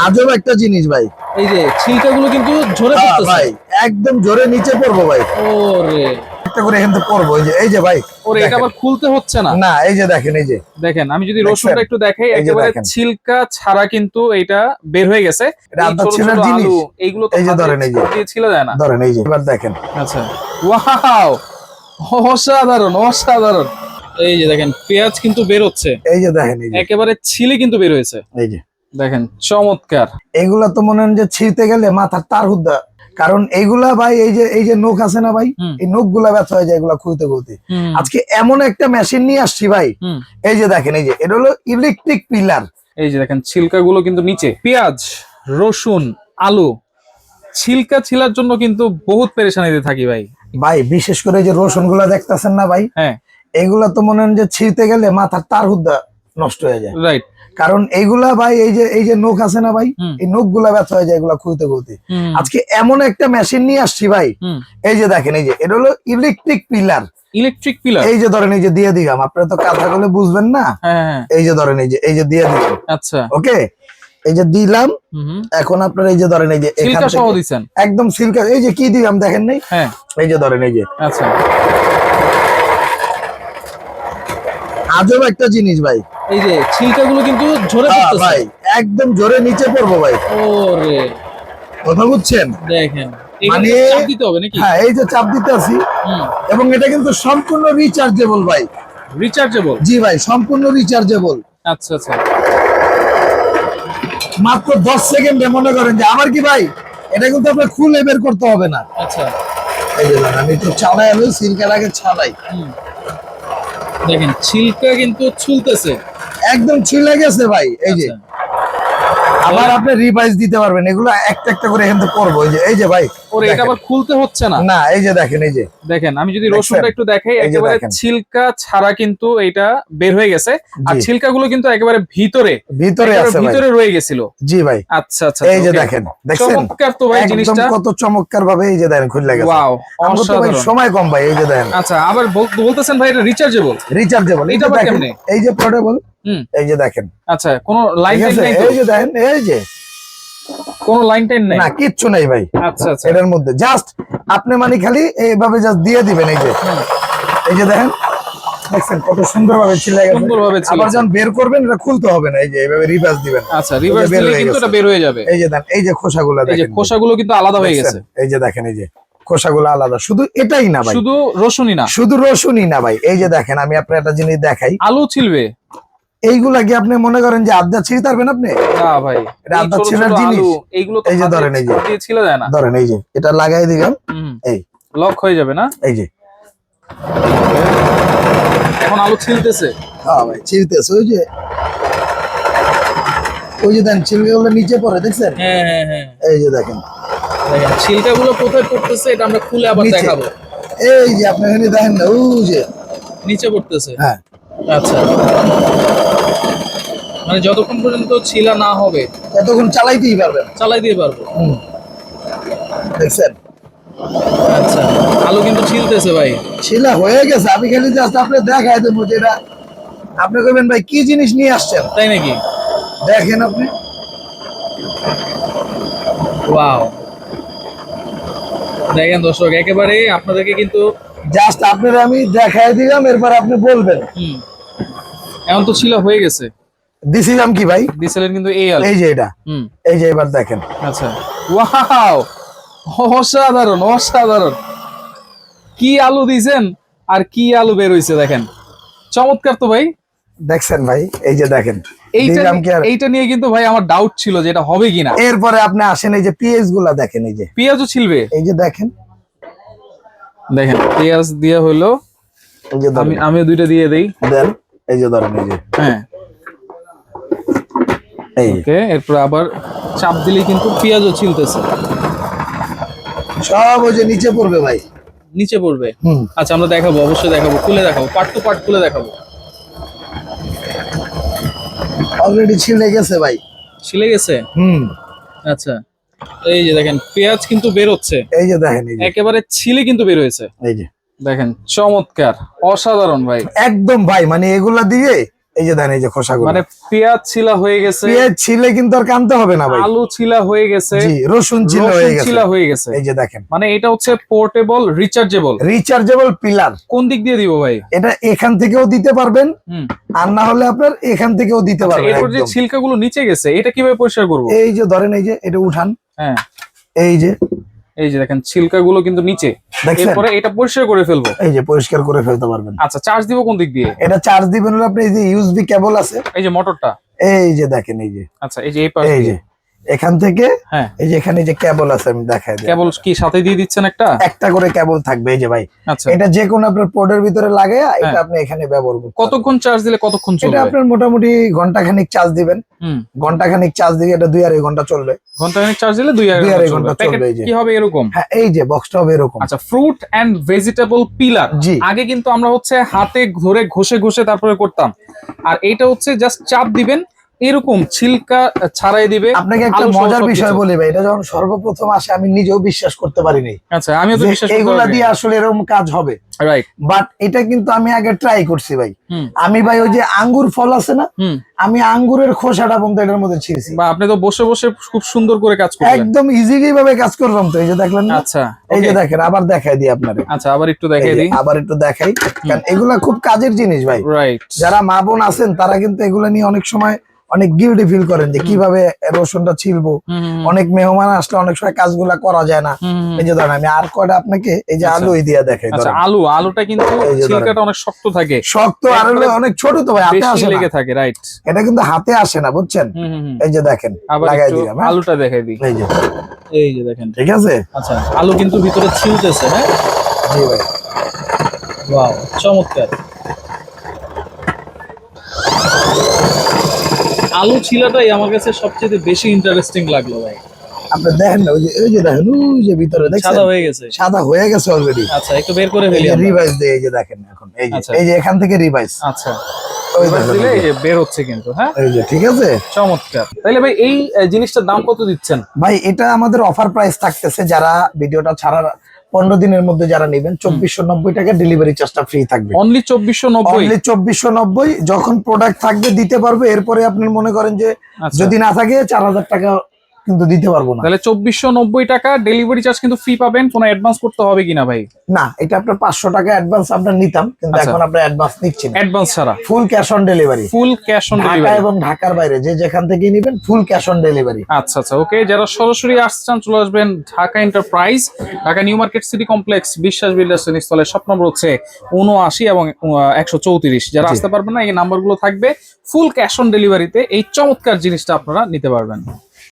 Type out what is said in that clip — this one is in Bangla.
আজব একটা জিনিস ভাই। এই যে ছিলকাগুলো কিন্তু ঝরে হ্যাঁ, পড়তেছে। ভাই একদম জোরে নিচে পড়ব ভাই। ওরে। একটা করে এখান থেকে পড়ব এই যে এই যে ভাই ওরে এটা আবার খুলতে হচ্ছে না? না এই যে দেখেন এই যে। দেখেন আমি যদি রসুনটা একটু দেখাই একেবারে ছিলকা ছাড়া কিন্তু এটা বের হয়ে গেছে। এটা আদা ছিলার জিনিস। এইগুলো তো এই যে ধরেন এই যে। ছিলে যায় না। ধরেন এই যে এবার দেখেন। আচ্ছা। ওয়াও! অসাধারণ অসাধারণ। এই যে দেখেন পেঁয়াজ কিন্তু বের হচ্ছে এই যে দেখেন একেবারে ছিলে কিন্তু বের হয়েছে। এই যে। দেখেন চমৎকার। এগুলা তো মনে হয় যে ছিঁড়তে গেলে মাথার তার হুদ্দা কারণ এইগুলা ভাই এই যে এই যে নখ আছে না ভাই এই নখগুলা ব্যথা হয়ে যায় এগুলা খুলতে খুলতে। আজকে এমন একটা মেশিন নিয়ে আসছি ভাই। এই যে দেখেন এই যে এটা হলো ইলেকট্রিক পিলার এই যে দেখেন ছিলকা গুলো কিন্তু নিচে। পেঁয়াজ রসুন আলু ছিলকা ছিলার জন্য কিন্তু বহুত পেরেশানিতে থাকি ভাই। ভাই বিশেষ করে এই যে রসুনগুলা দেখতেছেন না ভাই হ্যাঁ। এগুলা তো মনে হয় যে ছিঁড়তে গেলে মাথার তার হুদ্দা নষ্ট হয়ে যায়। রাইট কারণ এইগুলা ভাই এই যে এই যে নখ আছে না ভাই এই নখগুলা ব্যথা হয়ে যায় এগুলা খুলতে খুলতে আজকে এমন একটা মেশিন নিয়ে আসছি ভাই এই যে দেখেন এই যে এটা হলো ইলেকট্রিক পিলার ইলেকট্রিক পিলার এই যে ধরেন এই যে দিয়ে দিলাম আপনারা তো কথা বলে বুঝবেন না হ্যাঁ হ্যাঁ এই যে ধরেন এই যে এই যে দিয়ে দিলাম আচ্ছা ওকে এই যে দিলাম। এখন আপনারা এই যে ধরেন এই যে একদম সিল্কা এই যে কি দিলাম দেখেন নাই হ্যাঁ এই যে ধরেন এই যে আচ্ছা আজব একটা জিনিস ভাই এই যে ছিলকা কিন্তু ঝরে হ্যাঁ, পড়তেছে। ভাই একদম জোরে নিচে পড়ব ভাই। ওরে। কথা বুঝছেন? দেখেন মানে- চাপ দিতে হবে নাকি? হ্যাঁ এই যে চাপ দিতে আছি। এবং এটা কিন্তু সম্পূর্ণ রিচার্জেবল ভাই। রিচার্জেবল জি ভাই সম্পূর্ণ রিচার্জেবল আচ্ছা আচ্ছা। মাত্র দশ সেকেন্ডে মনে করেন যে আমার কি ভাই এটা কিন্তু আপনার খুলে বের করতে হবে না। আচ্ছা। এই যে আমি একটু চালাই আমি সিল্কের আগে ছালাই দেখেন ছিলকা কিন্তু ছুলতেছে। একদম ছিলে গেছে ভাই এই যে। আচ্ছা। আবার আপনি রিভাইজ দিতে পারবেন এগুলো একটা একটা করে এখান থেকে করব এই যে এই যে ভাই ওরে এটা আবার খুলতে হচ্ছে না? না এই যে দেখেন এই যে। দেখেন আমি যদি রসুনটা একটু দেখাই একেবারে ছিলকা ছাড়া কিন্তু এটা বের হয়ে গেছে। আর জি। ছিলকা গুলো কিন্তু একেবারে ভিতরে ভিতরে আছে ভিতরে রয়ে গেছিল। জি ভাই। আচ্ছা আচ্ছা এই যে. দেখেন দেখছেন? চমৎকার তো ভাই জিনিসটা। কত চমৎকার ভাবে এই যে দেখেন খুলে গেছে। ওয়াও অসাধারণ। সময় কম ভাই এই যে দেখেন। আচ্ছা আবার বল- বলতেছেন ভাই এটা রিচার্জেবল রিচার্জেবল এটা কেমনে? এই যে পোর্টেবল এই যে দেখেন আচ্ছা কোনো লাইন নাই এই যে দেখেন এই যে কোনো লাইন টাইন নাই না কিচ্ছু নাই ভাই আচ্ছা আচ্ছা এটার মধ্যে জাস্ট আপনি মানে খালি এইভাবে জাস্ট দিয়ে দিবেন এই যে এই যে দেখেন দেখছেন কত সুন্দর ছিলে গেছে সুন্দরভাবে ছিলে আবার যখন বের করবেন এটা খুলতে হবে না এই যে এইভাবে রিভার্স দিবেন আচ্ছা রিভার্স বের দিলে হয়ে কিন্তু এটা বের হয়ে যাবে এই যে দেন এই যে খোসাগুলো এই যে খোসাগুলো কিন্তু আলাদা হয়ে গেছে এই যে দেখেন এই যে খোসাগুলো আলাদা শুধু এটাই না ভাই শুধু রসুনই না শুধু রসুনই না ভাই এই যে দেখেন আমি আপনার একটা জিনিস দেখাই আলু ছিলবে এইগুলা কি আপনি মনে করেন যে আড্ডা ছিঁড়তে পারবেন আপনি? না ভাই এটা ছিলার ছোট জিনিস। এইগুলো তো এই যে ধরেন এই যে। ছিল যায় না। ধরেন এই যে এটা লাগাই দিলাম। এই। লক হয়ে যাবে না? এই যে। এখন আলু ছিলতেছে হ্যাঁ ভাই ছিঁড়তেছে ওই যে। ওই যে দেন ছিলকাগুলো নিচে পড়ে দেখছেন? হ্যাঁ হ্যাঁ হ্যাঁ। এই যে দেখেন। দেখেন ছিলকা গুলো কোথায় পড়তেছে এটা আমরা খুলে আবার দেখাবো। এই যে আপনি এখানে দেখেন না ওই যে। নিচে পড়তেছে। হ্যাঁ। আচ্ছা। মানে যতক্ষণ পর্যন্ত ছিলা না হবে ততক্ষণ চালাইতেই পারবেন চালাই দিয়ে পারব। দেখছেন? আচ্ছা আলু কিন্তু ছিলতেছে ভাই। ছিলা হয়ে গেছে। আমি খালি জাস্ট আপনি দেখাই দেবো যে এটা আপনি কইবেন ভাই কি জিনিস নিয়ে আসছেন? তাই নাকি? দেখেন আপনি। ওয়াও। দেখেন দর্শক একেবারে আপনাদেরকে কিন্তু জাস্ট আপনার আমি দেখাই দিলাম এরপর আপনি বলবেন। হুম। এখন তো ছিল হয়ে গেছে। দিছিলাম কি ভাই? দিছিলেন কিন্তু এই আলু এই যে এটা। এই যে এবার দেখেন। আচ্ছা। ওয়াও! অসাধারণ অসাধারণ। কি আলু দিছেন আর কি আলু বের হইছে দেখেন। চমৎকার তো ভাই। দেখছেন ভাই এই যে দেখেন। এইটা এইটা নিয়ে কিন্তু ভাই আমার ডাউট ছিল যে এটা হবে কিনা। এরপরে আপনি আসেন এই যে পিএসগুলা দেখেন এই যে। পেঁয়াজও ছিলবে। এই যে দেখেন। দেখেন পেঁয়াজ দিয়ে হলো আমি আমিও দুইটা দিয়ে দেই। দেন। এই যে ধরেন এই যে। হ্যাঁ। ওকে এরপর আবার চাপ দিলেই কিন্তু পেঁয়াজও ছিলতেছে। সব ওই যে নিচে পড়বে ভাই। নিচে পড়বে? আচ্ছা আমরা দেখাবো অবশ্যই দেখাবো খুলে দেখাবো পার্ট টু পার্ট খুলে দেখাবো। অলরেডি ছিলে গেছে ভাই। ছিলে গেছে? হুম। আচ্ছা এই যে দেখেন পেঁয়াজ কিন্তু বের হচ্ছে এই যে দেখেন একেবারে ছিলে কিন্তু বের হয়েছে। এই যে। দেখেন চমৎকার অসাধারণ ভাই। একদম ভাই মানে এগুলা দিয়ে এই যে দেন এই যে খোসাগুলো। মানে পেঁয়াজ ছিলা হয়ে গেছে। পেঁয়াজ ছিলে কিন্তু আর কানতে হবে না ভাই। আলু ছিলা হয়ে গেছে। জি রসুন ছিল হয়ে গেছে। ছিলা হয়ে গেছে। এই যে দেখেন। মানে এটা হচ্ছে পোর্টেবল রিচার্জেবল রিচার্জেবল পিলার কোন দিক দিয়ে দিব ভাই? এটা এখান থেকেও দিতে পারবেন হুম। আর না হলে আপনার এখান থেকেও দিতে আচ্ছা, পারবেন এরপর যে। ছিলকাগুলো নিচে গেছে এটা কীভাবে পরিষ্কার করব? এই যে ধরেন এই যে এটা উঠান। হ্যাঁ। এই যে এই যে দেখেন ছিলকাগুলো কিন্তু নিচে। এরপরে এটা পরিষ্কার করে ফেলব। এই যে পরিষ্কার করে ফেলতে পারবেন। আচ্ছা চার্জ দিব কোন দিক দিয়ে? এটা চার্জ দিবেন হলে আপনি এই যে ইউএসবি কেবল আছে। এই যে মোটরটা এই যে দেখেন এই যে। আচ্ছা এই যে এই পাশে এই যে। এখান থেকে হ্যাঁ। এই যে এখানে যে কেবল আছে আমি দেখাই দিই কেবল কি সাথে দিয়ে দিচ্ছেন একটা? একটা করে কেবল থাকবে এই যে ভাই। আচ্ছা। এটা যে কোনো আপনার পোর্টের ভিতরে লাগে এটা আপনি এখানে ব্যবহার করতে পারবেন। কতক্ষণ চার্জ দিলে কতক্ষণ চলবে? এটা আপনার মোটামুটি ঘণ্টা খানিক চার্জ দিবেন। হুম। ঘণ্টা খানিক চার্জ দিলে এটা দুই আড়াই ঘণ্টা চলবে। ঘণ্টা খানেক চার্জ দিলে দুই আড়াই দুই আড়াই ঘণ্টা চলবে। এই যে। কি হবে এরকম? হ্যাঁ এই যে বক্সটা হবে এরকম। আচ্ছা ফ্রুট এন্ড ভেজিটেবল পিলার। আগে কিন্তু আমরা হচ্ছে হাতে ধরে ঘষে ঘষে তারপরে করতাম। আর এটা হচ্ছে জাস্ট চাপ দিবেন এরকম ছিলকা ছাড়াই দিবে। আপনাকে একটা মজার বিষয় বলি ভাই এটা যখন সর্বপ্রথম আসে আমি নিজেও বিশ্বাস করতে পারিনি আচ্ছা আমিও তো যে বিশ্বাস এগুলা দিয়ে আসলে এরকম কাজ হবে। রাইট বাট এটা কিন্তু আমি আগে ট্রাই করছি ভাই। আমি ভাই ওই যে আঙ্গুর ফল আছে না আমি আঙ্গুরের খোসাটা পর্যন্ত এটার মধ্যে ছিঁড়ছি। বা আপনি তো বসে বসে খুব সুন্দর করে কাজ করলেন। একদম ইজিলি ভাবে কাজ করলাম তো এই যে দেখলেন না? আচ্ছা এই যে দেখেন আবার দেখাই দিই আপনারে। আচ্ছা আবার একটু দেখাই দিই। আবার একটু দেখাই। কারণ এগুলা খুব কাজের জিনিস ভাই। রাইট যারা মা বোন আছেন তারা কিন্তু এগুলা নিয়ে অনেক সময় অনেক গিল্টি ফিল করেন যে কীভাবে রসুনটা ছিলবো। অনেক মেহমান আসলে অনেক সময় কাজগুলা করা যায় না। এই যে ধরেন আমি আর কয়টা আপনাকে এই যে আলু আলুই দিয়ে দেখাই আচ্ছা আলু আলুটা কিন্তু। ছিলকাটা অনেক শক্ত থাকে। শক্ত আর হলো অনেক ছোট তো ভাই হাতে আসে লেগে থাকে রাইট এটা কিন্তু হাতে আসে না বুঝছেন? এই যে দেখেন লাগাই দিলাম হ্যাঁ? আলুটা দেখাই দিই। এই যে। এই যে দেখেন। ঠিক আছে? আচ্ছা আলু কিন্তু ভিতরে ছিলতেছে হ্যাঁ? জি ভাই। ওয়াও চমৎকার। আলু ছিলাটাই আমার কাছে সবচেয়ে বেশি ইন্টারেস্টিং লাগল ভাই। আপনি দেখেন না ওই যে ওই যে দেখেন ওই যে ভিতরে দেখছেন? সাদা হয়ে গেছে। সাদা হয়ে গেছে অলরেডি আচ্ছা একটু বের করে ফেলি দিয়ে এই যে দেখেন এখন এই যে আচ্ছা। এই যে এখান থেকে রিভাইস আচ্ছা। দেখেন, বের হচ্ছে কিন্তু হ্যাঁ? এই যে ঠিক আছে? চমৎকার। ভাই এই জিনিসটার দাম কত দিচ্ছেন? ভাই এটা আমাদের অফার প্রাইস থাকতেছে যারা ভিডিওটা ছাড়ার পনেরো দিনের মধ্যে যারা নেবেন চব্বিশশো নব্বই টাকা ডেলিভারি চার্জটা ফ্রি থাকবে। অনলি চব্বিশশো নব্বই? অনলি চব্বিশশো নব্বই যখন প্রোডাক্ট থাকবে দিতে পারবে এরপরে আপনি মনে করেন যে আচ্ছা। যদি না থাকে চার হাজার টাকা কিন্তু দিতে পারব না। তাহলে চব্বিশশো নব্বই টাকা ডেলিভারি চার্জ কিন্তু ফ্রি পাবেন কোনো অ্যাডভান্স করতে হবে কিনা ভাই? না এটা আপনার পাঁচশো টাকা অ্যাডভান্স আপনার নিতাম কিন্তু আচ্ছা। এখন আপনার অ্যাডভান্স নিচ্ছি না। অ্যাডভান্স ছাড়া? Full cash on delivery full cash on Dhaka delivery এবং ঢাকার বাইরে যে যেখান থেকে নিবেন ফুল ক্যাশ অন ডেলিভারি আচ্ছা আচ্ছা ওকে যারা সরাসরি আসছেন চলে আসবেন Dhaka enterprise Dhaka new market city complex Biswas builders স্থলের সব নম্বর হচ্ছে উনআশি এবং একশো চৌত্রিশ। যারা আসতে পারবেন না এই নাম্বারগুলো থাকবে ফুল ক্যাশ অন ডেলিভারিতে এই চমৎকার জিনিসটা আপনারা নিতে পারবেন।